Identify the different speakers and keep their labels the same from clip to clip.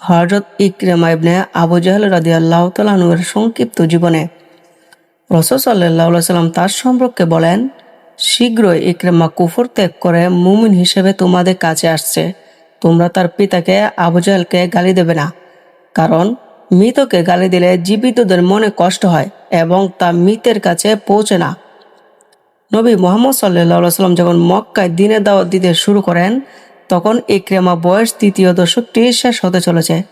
Speaker 1: হজরত ইকরেমা ইবনে আবু জাহল রাদি আল্লাহ তালাহুয়ের সংক্ষিপ্ত জীবনে রসদ সাল্লাহ সাল্লাম তার সম্পর্কে বলেন, শীঘ্রই ইকরেমা কুফর ত্যাগ করে মুমিন হিসেবে তোমাদের কাছে আসছে। তোমরা তার পিতাকে আবু জাহলকে গালি দেবে না। কারণ মৃতকে গালি দিলে জীবিতদের মনে কষ্ট হয় এবং তা মৃতের কাছে পৌঁছে না। নবী মোহাম্মদ সাল্লাহ সাল্লাম যখন মক্কায় দিনে দাওয়াত দিতে শুরু করেন তখন ইকরেমা বয়স তৃতীয় দশকটি শেষ হতে চলেছে।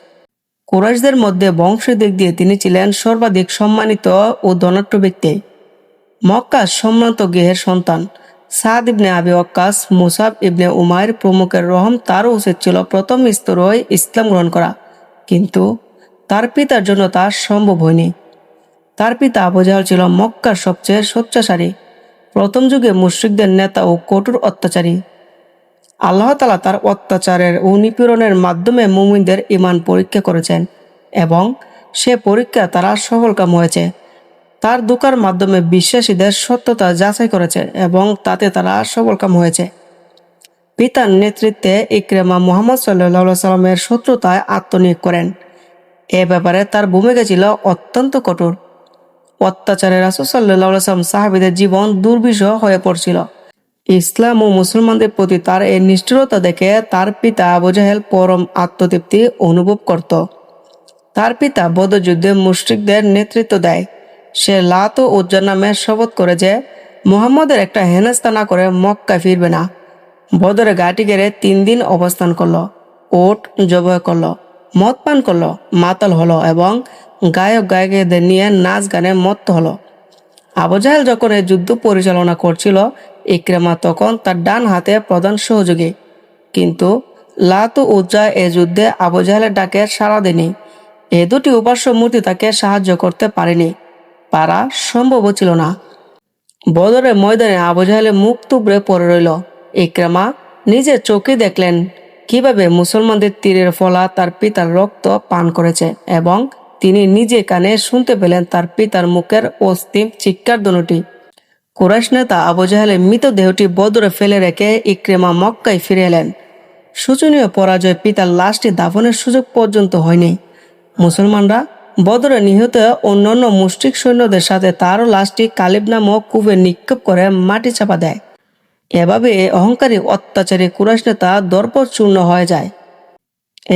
Speaker 1: কুরাইশদের মধ্যে বংশের দিক দিয়ে তিনি ছিলেন সর্বাধিক সম্মানিত ও ধনাঢ্য ব্যক্তি। মক্কা সম্মানিত গৃহের সন্তান। সাদ ইবনে আবি ওয়াক্কাস, মুসাব ইবনে উমায়ের প্রমুখের রহম তারও উচিত ছিল প্রথম স্তরে ইসলাম গ্রহণ করা। কিন্তু তার পিতার জন্য তা সম্ভব হয়নি। তার পিতা আবু ছিল মক্কার সবচেয়ে সোচ্চাচারী প্রথম যুগে মুশ্রিকদের নেতা ও কঠোর অত্যাচারী। আল্লাহ তালা তার অত্যাচারের ও নিপীড়নের মাধ্যমে মুমিনদের ইমান পরীক্ষা করেছেন এবং সে পরীক্ষা তারা সফলকাম হয়েছে। তার দুকার মাধ্যমে বিশ্বাসীদের সত্যতা যাচাই করেছে এবং তাতে তারা সফলকাম হয়েছে। পিতার নেতৃত্বে ইকরেমা মোহাম্মদ সাল্লা সাল্লামের শত্রুতায় আত্মনিয়োগ করেন। এ ব্যাপারে তার ভূমিকা ছিল অত্যন্ত কঠোর। অত্যাচারে রাসুল সাল্লাহ সাল্লাম সাহাবিদের জীবন দুর্বিষহ হয়ে পড়ছিল। ইসলাম ও মুসলমানদের প্রতি তার এই নিষ্ঠুরতা দেখে তার পিতা আবু জাহেল পরম আত্মতৃপ্তি অনুভব করত। তার পিতা বদযুদ্ধে মুশ্রিকদের নেতৃত্ব দেয়। সে লাত ও উজ্জার নামে শপথ করে যে, মোহাম্মদের একটা হেনস্তা না করে মক্কা ফিরবে না। বদরে গাটি গেড়ে তিন দিন অবস্থান করল, ওট জবয় করল, মদ পান করল, মাতাল হলো এবং গায়ক গায়কদের নিয়ে নাচ গানে মত্ত হলো। আবু জাহেল যখন এই যুদ্ধ পরিচালনা করছিল ইকরেমা তখন তার ডান হাতে প্রধান সহযোগী। কিন্তু লাত উজ্জা এ যুদ্ধে আবু জাহেলের ডাকে সাড়া দেয়নি। এ দুটি উপাস্য মূর্তি তাকে সাহায্য করতে পারেনি। পারা সম্ভব ছিল না। বদরের ময়দানে আবু জাহেলের মুখ তুবড়ে পড়ে রইল। ইকরামা নিজের চোখে দেখলেন কীভাবে মুসলমানদের তীরের ফলা তার পিতার রক্ত পান করেছে এবং তিনি নিজে কানে শুনতে পেলেন তার পিতার মুখের অস্তিম চিৎকার দনুটি কুরাইশ নেতা আবু জাহেলের মৃতদেহটি বদরে ফেলে রেখে ইক্রেমা মক্কায় ফিরে এলেন। শোচনীয় পরাজয় পিতার লাশটি দাফনের সুযোগ পর্যন্ত হয়নি। মুসলমানরা বদরে নিহত অন্যান্য মুষ্টিক সৈন্যদের সাথে তারও লাশটি কালিব নামক কূপে নিক্ষেপ করে মাটি চাপা দেয়। এভাবে অহংকারী অত্যাচারী কুরাইশ নেতা দর্পচূর্ণ হয়ে যায়।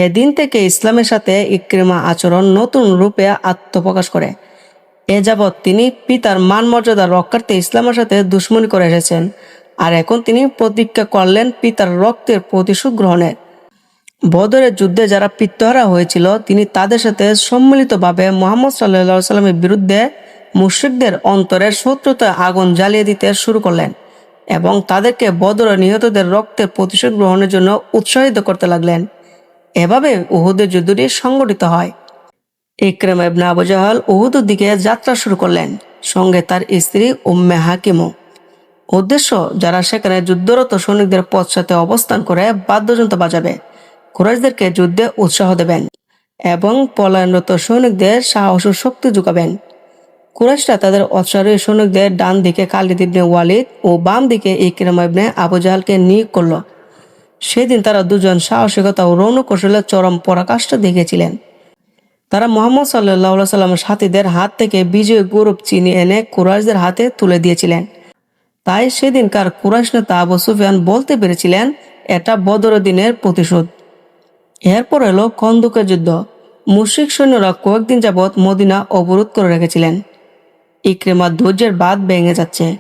Speaker 1: এদিন থেকে ইসলামের সাথে ইক্রিমা আচরণ নতুন রূপে আত্মপ্রকাশ করে। এ যাবৎ তিনি পিতার মান মর্যাদা রক্ষার্থে ইসলামের সাথে দুশ্মনী করে এসেছেন। আর এখন তিনি প্রতিজ্ঞা করলেন পিতার রক্তের প্রতিশোধ গ্রহণের। বদরের যুদ্ধে যারা পিত্তহারা হয়েছিল, তিনি তাদের সাথে সম্মিলিতভাবে মোহাম্মদ সাল্লা সাল্লামের বিরুদ্ধে মুশ্রিকদের অন্তরের শত্রুতা আগুন জ্বালিয়ে দিতে শুরু করলেন এবং তাদেরকে বদর নিহতদের রক্তের প্রতিশোধ গ্রহণের জন্য উৎসাহিত করতে লাগলেন। এভাবে উহুদের যুদ্ধটি সংগঠিত হয়। ইকরাম ইবনে আবু জাহাল উহুদের দিকে যাত্রা শুরু করলেন। সঙ্গে তার স্ত্রী উম্মে হাকিমও। উদ্দেশ্য, যারা সেখানে যুদ্ধরত সৈনিকদের সাথে অবস্থান করে বাদ্যযন্ত্র বাজাবে, কুরাইশদেরকে যুদ্ধে উৎসাহ দেবেন এবং পলায়নরত সৈনিকদের সাহস ও শক্তি যোগাবেন। কুরাইশরা তাদের অশ্বারোহী সৈনিকদের ডান দিকে খালিদ ইবনে ওয়ালিদ ও বাম দিকে ইকরাম ইবনে আবু জাহালকে নিয়োগ করল। সেদিন তারা দুজন সাহসিকতা ও রৌনকৌশলের চরম পরাকাষ্ঠ দেখেছিলেন তারা মোহাম্মদ সাল্লাহ সাল্লামের সাথীদের হাত থেকে বিজয় গৌরব চিনি এনে কুরাইশদের হাতে তুলে দিয়েছিলেন। তাই সেদিনকার কুরাইশ নেতা আবু সুফিয়ান বলতে পেরেছিলেন, এটা বদর দিনের প্রতিশোধ। এরপর এলো খন্দুকের যুদ্ধ। মুশ্রিক সৈন্যরা কয়েকদিন যাবৎ মদিনা অবরোধ করে রেখেছিলেন। ইক্রেমার ধৈর্যের বাদ ভেঙে যাচ্ছে।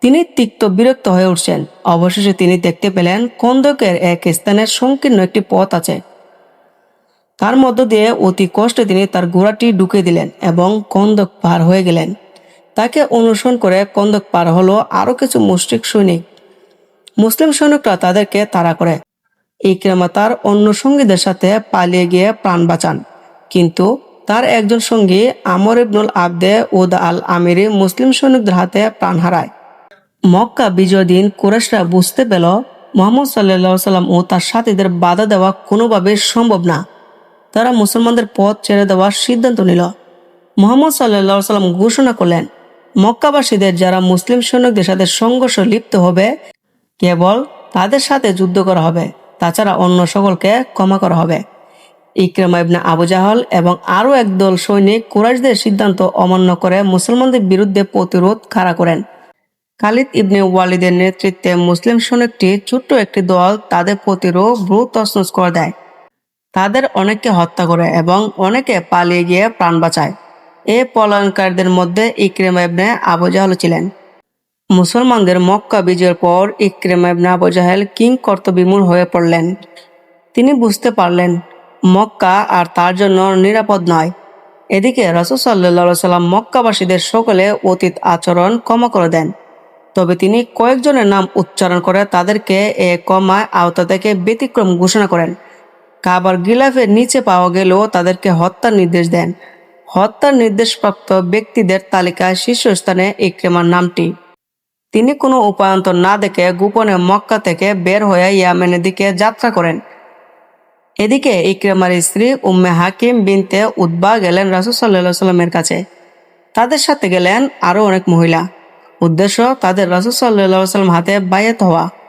Speaker 1: তিনি তিক্ত বিরক্ত হয়ে উঠছেন। অবশেষে তিনি দেখতে পেলেন কন্দকের এক স্থানের সংকীর্ণ একটি পথ আছে। তার মধ্য দিয়ে অতি কষ্টে তিনি তার ঘোড়াটি ঢুকে দিলেন এবং কন্দক পার হয়ে গেলেন। তাকে অনুসরণ করে কন্দক পার হলো আরও কিছু মুসলিক সৈনিক। মুসলিম সৈনিকরা তাদেরকে তাড়া করে। ইকরামা তার অন্য সঙ্গীদের সাথে পালিয়ে গিয়ে প্রাণ বাঁচান। কিন্তু তার একজন সঙ্গী আমর ইবনুল আবদে উদ আল আমিরি মুসলিম সৈনিকদের হাতে প্রাণ হারায়। মক্কা বিজয় দিন কুরেশরা বুঝতে পেল, মোহাম্মদ সাল্লা সাল্লাম ও তার সাথীদের বাধা দেওয়া কোনোভাবে সম্ভব না। তারা মুসলমানদের পথ ছেড়ে দেওয়ার সিদ্ধান্ত নিল। মোহাম্মদ সাল্লা সাল্লাম ঘোষণা করলেন, মক্কাবাসীদের যারা মুসলিম সৈনিকদের সাথে সংঘর্ষ লিপ্ত হবে, কেবল তাদের সাথে যুদ্ধ করা হবে, তাছাড়া অন্য সকলকে ক্ষমা করা হবে। ইকরামা ইবনে আবু জাহল এবং আরও একদল সৈনিক কুরাইশদের সিদ্ধান্ত অমান্য করে মুসলমানদের বিরুদ্ধে প্রতিরোধ খাড়া করেন। খালিদ ইবনে ওয়ালিদের নেতৃত্বে মুসলিম সৈনিকটি ছোট্ট একটি দল তাদের প্রতিরোধ ভ্রু তসনস করে দেয়। তাদের অনেককে হত্যা করে এবং অনেকে পালিয়ে গিয়ে প্রাণ বাঁচায়। এ পলায়নকারীদের মধ্যে ইকরেমা ইবনে আবু জাহল ছিলেন। মুসলমানদের মক্কা বিজয়ের পর ইকরেমা ইবনে আবু জাহেল কিং কর্তবিমূল হয়ে পড়লেন। তিনি বুঝতে পারলেন, মক্কা আর তার জন্য নিরাপদ নয়। এদিকে রসুল সাল্লা সাল্লাম মক্কাবাসীদের সকলে অতীত আচরণ ক্ষমা করে দেন। তবে তিনি কয়েকজনের নাম উচ্চারণ করে তাদেরকে এ কমায় আওতা থেকে ব্যতিক্রম ঘোষণা করেন। কাবার গিলাফের নিচে পাওয়া গেলেও তাদেরকে হত্যার নির্দেশ দেন। হত্যার নির্দেশপ্রাপ্ত ব্যক্তিদের তালিকায় শীর্ষস্থানে ইক্রেমার নামটি। তিনি কোনো উপায়ন্তর না দেখে গোপনে মক্কা থেকে বের হয়ে ইয়ামেনের দিকে যাত্রা করেন। এদিকে ইক্রেমার স্ত্রী উম্মে হাকিম বিনতে উদ্বা গেলেন রাসুল সাল্লাহ সাল্লামের কাছে। তাদের সাথে গেলেন আরও অনেক মহিলা। উদ্দেশ্য তাদের রাসুল সাল্লাহ সাল্লাম হাতে বায়াত হওয়া।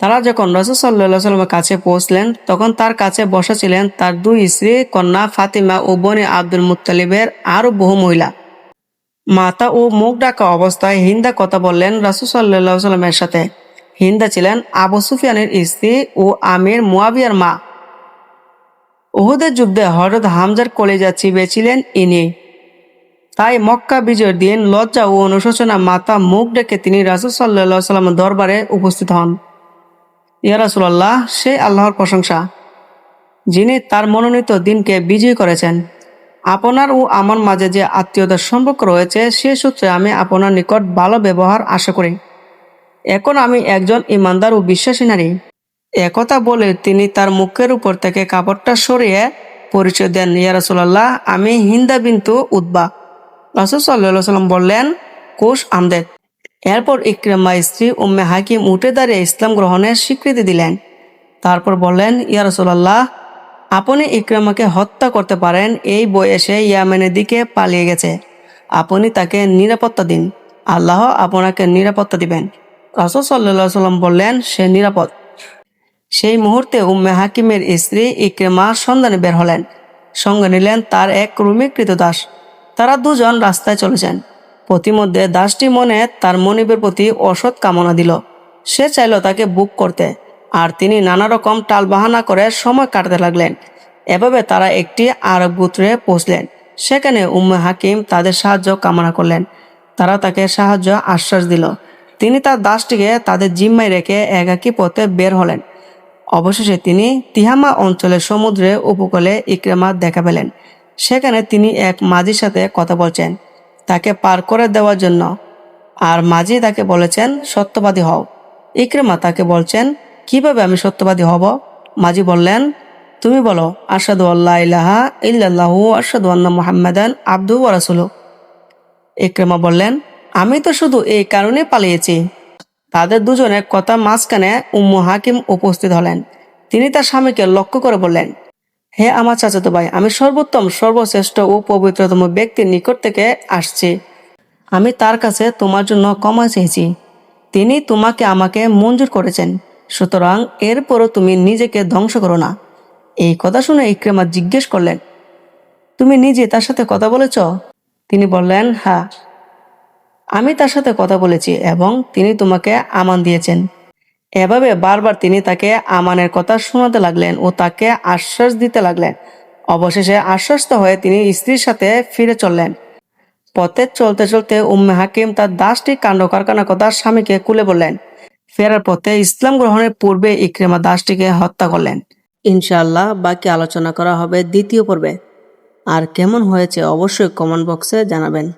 Speaker 1: তারা যখন রসুল সাল্লাহ সাল্লামের কাছে পৌঁছলেন, তখন তার কাছে বসা ছিলেন তার দুই স্ত্রী কন্যা ফাতিমা ও বনি আব্দুল মুতালিবের আরও বহু মহিলা। মাতা ও মুখ ডাকা অবস্থায় হিন্দা কথা বললেন রাসুল সাল্লাহ সাল্লামের সাথে। হিন্দা ছিলেন আবু সুফিয়ানের স্ত্রী ও আমির মুয়াবিয়ার মা। উহুদের যুদ্ধে হরত হামজার কলেজা চিবেছিলেন ইনি। তাই মক্কা বিজয়ের দিন লজ্জা ও অনুশোচনা মাতা মুখ ডেকে তিনি রাসুল সাল্লাহ সাল্লামের দরবারে উপস্থিত হন। ইয়া রাসুলাল্লাহ, সে আল্লাহর প্রশংসা, যিনি তার মনোনীত দিনকে বিজয়ী করেছেন। আপনার ও আমার মাঝে যে আত্মীয়তার সম্পর্ক রয়েছে, সে সূত্রে আমি আপনার নিকট ভালো ব্যবহার আশা করি। এখন আমি একজন ইমানদার ও বিশ্বাসী নারী। একথা বলে তিনি তার মুখের উপর থেকে কাপড়টা সরিয়ে পরিচয় দেন, ইয়া রাসুলাল্লাহ, আমি হিন্দা বিন্তু উদ্বা রাসুল সাল্লাহ সাল্লাম বললেন, কোষ আমদেদ এরপর ইকরামা স্ত্রী উম্মে হাকিম উঠে দাঁড়িয়ে ইসলাম গ্রহণের স্বীকৃতি দিলেন। তারপর বললেন, ইয়া রসুল্লাহ আপনি ইকরামাকে হত্যা করতে পারেন, এই বয়সে ইয়ামেনের দিকে পালিয়ে গেছে। আপনি তাকে নিরাপত্তা দিন। আল্লাহ আপনাকে নিরাপত্তা দিবেন। রাসুল সাল্লাহ সাল্লাম বললেন, সে নিরাপদ। সেই মুহূর্তে উম্মে হাকিমের স্ত্রী ইকরেমা সন্ধানে বের হলেন। সঙ্গে নিলেন তার এক রুমিকৃত দাস তারা দুজন রাস্তায় চলেছেন প্রতিমধ্যে দাসটি মনে তার মনিবের প্রতি অসৎ কামনা দিল। সে চাইল তাকে বুক করতে, আর তিনি নানা রকম টালবাহানা করে সময় কাটাতে লাগলেন। এভাবে তারা একটি আরব গোত্রে পৌঁছলেন। সেখানে উম্মে হাকিম তাদের সাহায্য কামনা করলেন। তারা তাকে সাহায্য আশ্বাস দিল। তিনি তার দাসটিকে তাদের জিম্মায় রেখে একাকী পথে বের হলেন। অবশেষে তিনি তিহামা অঞ্চলের সমুদ্রে উপকূলে ইকরেমা দেখা পেলেন। সেখানে তিনি এক মাঝির সাথে কথা বলছেন। তাকে পার করে দেওয়ার জন্য। আর মাঝি তাকে বলেছেন, সত্যবাদী হও। ইকরেমা তাকে বলছেন, কীভাবে আমি সত্যবাদী হব? মাঝি বললেন, তুমি বলো আসাদু আল্লাহ ইলাহা আসাদু আন্না মুহাম্মাদান আব্দু রাসুলু ইকরেমা বললেন, আমি তো শুধু এই কারণে পালিয়েছি। তাদের দুজনের কথা মাঝখানে উম্মু হাকিম উপস্থিত হলেন। তিনি তার স্বামীকে লক্ষ্য করে বললেন হে আমার চাচাতো ভাই, আমি সর্বোত্তম, সর্বশ্রেষ্ঠ ও পবিত্রতম ব্যক্তির নিকট থেকে আসছি। আমি তার কাছে তোমার জন্য ক্ষমা চেয়েছি। তিনি তোমাকে আমাকে মঞ্জুর করেছেন। সুতরাং এরপরও তুমি নিজেকে ধ্বংস করো না। এই কথা শুনে ইক্রেমা জিজ্ঞেস করলেন, তুমি নিজে তার সাথে কথা বলেছ? তিনি বললেন হ্যাঁ। আমি তার সাথে কথা বলেছি এবং তিনি তোমাকে আমান দিয়েছেন। এভাবে বারবার তিনি তাকে আমানের কথা শোনাতে লাগলেন ও তাকে আশ্বাস দিতে লাগলেন। অবশেষে আশ্বস্ত হয়ে তিনি স্ত্রীর সাথে ফিরে চললেন। পথে চলতে চলতে উম্মে হাকিম তার দাসটি কাণ্ড কারখানা কথা স্বামীকে কুলে বললেন। ফেরার পথে ইসলাম গ্রহণের পূর্বে ইক্রেমা দাসটিকে হত্যা করলেন। ইনশাআল্লাহ বাকি আলোচনা করা হবে দ্বিতীয় পর্বে। আর কেমন হয়েছে অবশ্যই কমেন্ট বক্সে জানাবেন।